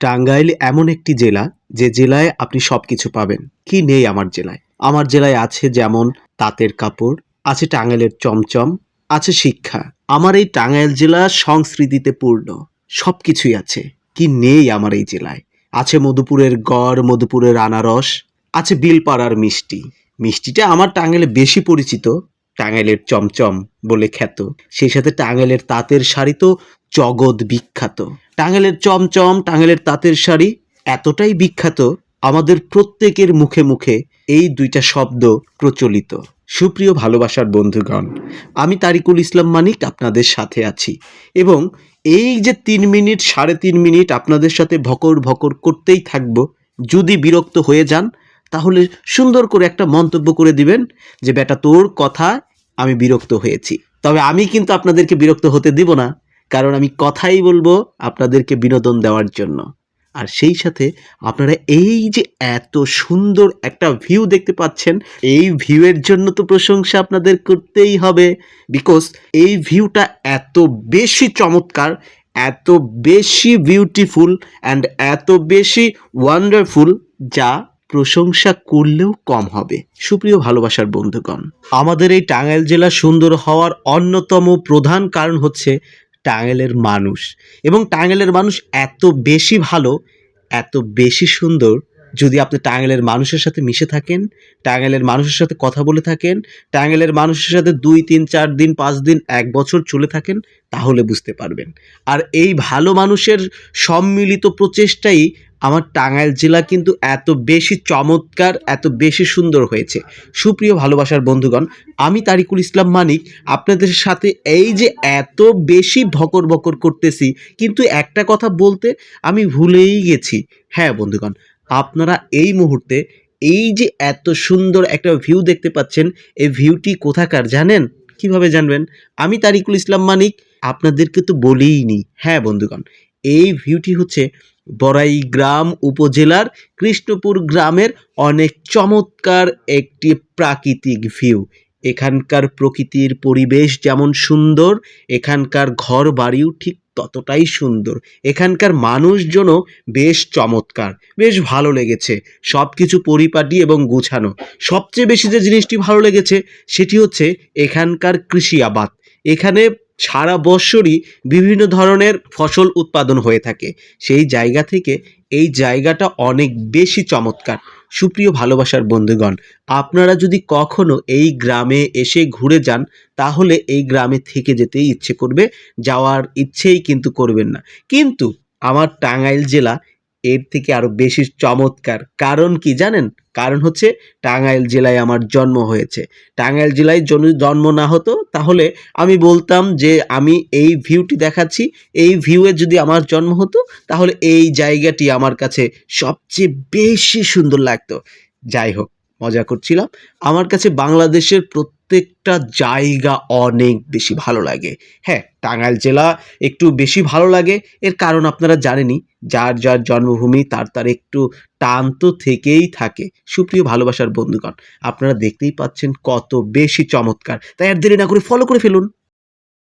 টাঙ্গাইল এমন একটি জেলা যে জেলায় আপনি সব কিছু পাবেন। কি নেই আমার জেলায়? আমার জেলায় আছে যেমন তাঁতের কাপড়, আছে টাঙ্গাইলের চমচম, আছে শিক্ষা। আমার এই টাঙ্গাইল জেলা সংস্কৃতিতে পূর্ণ। সব কিছুই আছে। কি নেই আমার এই জেলায়? আছে মধুপুরের গড়, মধুপুরের আনারস, আছে বিলপাড়ার মিষ্টি। মিষ্টিটা আমার টাঙ্গাইলে বেশি পরিচিত। টাঙ্গাইলের চমচম বলে খ্যাত। সেই সাথে টাঙ্গাইলের তাঁতের শাড়ি তো জগৎ বিখ্যাত। টাঙ্গাইলের চমচম, টাঙ্গাইলের তাঁতের শাড়ি এতটাই বিখ্যাত, আমাদের প্রত্যেকের মুখে মুখে এই দুইটা শব্দ প্রচলিত। সুপ্রিয় ভালোবাসার বন্ধুগণ, আমি তারিকুল ইসলাম মানিক আপনাদের সাথে আছি এবং এই যে তিন মিনিট, সাড়ে তিন মিনিট আপনাদের সাথে ভকর ভকর করতেই থাকব, যদি বিরক্ত হয়ে যান, তাহলে সুন্দর করে একটা মন্তব্য করে দিবেন যে, বেটা, তোর কথা আমি বিরক্ত হয়েছি। তবে আমি কিন্তু আপনাদেরকে বিরক্ত হতে দিব না। কারণ আমি কথাই বলব আপনাদেরকে বিনোদন দেওয়ার জন্য। আর সেই সাথে আপনারা এই যে এত সুন্দর একটা ভিউ দেখতে পাচ্ছেন, এই ভিউয়ের জন্য তো প্রশংসা আপনাদের করতেই হবে। বিকজ এই ভিউটা এত বেশি চমৎকার, এত বেশি বিউটিফুল অ্যান্ড এত বেশি ওয়ান্ডারফুল যা প্রশংসা করলেও কম হবে। সুপ্রিয় ভালোবাসার বন্ধুগণ, আমাদের এই টাঙ্গাইল জেলা সুন্দর হওয়ার অন্যতম প্রধান কারণ হচ্ছে টাঙ্গাইলের মানুষ। এবং টাঙ্গেলের মানুষ এত বেশি ভালো, এত বেশি সুন্দর যদি আপনি টাঙ্গেলের মানুষের সাথে মিশে থাকেন টাঙ্গেলের মানুষের সাথে কথা বলে থাকেন টাঙ্গেলের মানুষের সাথে দুই তিন চার দিন পাঁচ দিন এক বছর চলে থাকেন, তাহলে বুঝতে পারবেন। আর এই ভালো মানুষের সম্মিলিত প্রচেষ্টাই আমার টাঙ্গাইল জেলা কিন্তু এত বেশি চমৎকার, এত বেশি সুন্দর হয়েছে। সুপ্রিয় ভালোবাসার বন্ধুগণ, আমি তারিকুল ইসলাম মানিক, আপনাদের সাথে এই যে এত বেশি ভকর বকর করতেছি, কিন্তু একটা কথা বলতে আমি ভুলেই গেছি। হ্যাঁ বন্ধুগণ, আপনারা এই মুহূর্তে এই যে এত সুন্দর একটা ভিউ দেখতে পাচ্ছেন, এই ভিউটি কোথাকার জানেন? কীভাবে জানবেন? আমি তারিকুল ইসলাম মানিক, আপনাদেরকে তো বলিনি হ্যাঁ বন্ধুগণ এই ভিউটি হচ্ছে বড়াই গ্রাম উপজেলার কৃষ্ণপুর গ্রামের অনেক চমৎকার একটি প্রাকৃতিক ভিউ এখানকার প্রকৃতির পরিবেশ যেমন সুন্দর, এখানকার ঘর বাড়িও ঠিক ততটাই সুন্দর। এখানকার মানুষজনও বেশ চমৎকার, বেশ ভালো লেগেছে। সব কিছু পরিপাটি এবং গুছানো। সবচেয়ে বেশি যে জিনিসটি ভালো লেগেছে, সেটি হচ্ছে এখানকার কৃষি আবাদ। এখানে সারা বৎসরই বিভিন্ন ধরনের ফসল উৎপাদন হয়ে থাকে। সেই জায়গা থেকে এই জায়গাটা অনেক বেশি চমৎকার। সুপ্রিয় ভালোবাসার বন্ধুগণ, আপনারা যদি কখনো এই গ্রামে এসে ঘুরে যান, তাহলে এই গ্রামে থেকে যেতেই ইচ্ছে করবে, যাওয়ার ইচ্ছেই কিন্তু করবেন না। কিন্তু আমার টাঙ্গাইল জেলা এর থেকে আরও বেশি চমৎকার। কারণ কি জানেন? কারণ হচ্ছে টাঙ্গাইল জেলায় আমার জন্ম হয়েছে। টাঙ্গাইল জেলায় জন্ম না হতো, তাহলে আমি বলতাম যে আমি এই ভিউটি দেখাচ্ছি। এই ভিউয়ে যদি আমার জন্ম হতো, তাহলে এই জায়গাটি আমার কাছে সবচেয়ে বেশি সুন্দর লাগতো। যাই হোক মজা করছিলাম। আমার কাছে বাংলাদেশের প্রত্যেকটা জায়গা অনেক বেশি ভালো লাগে। হ্যাঁ টাঙ্গাইল জেলা একটু বেশি ভালো লাগে, এর কারণ আপনারা জানেনই, যার যার জন্মভূমি তার তার একটু টান তো থেকেই থাকে। সুপ্রিয় ভালোবাসার বন্ধুগণ, আপনারা দেখতেই পাচ্ছেন কত বেশি চমৎকার। তাই আর দেরি না করে ফলো করে ফেলুন।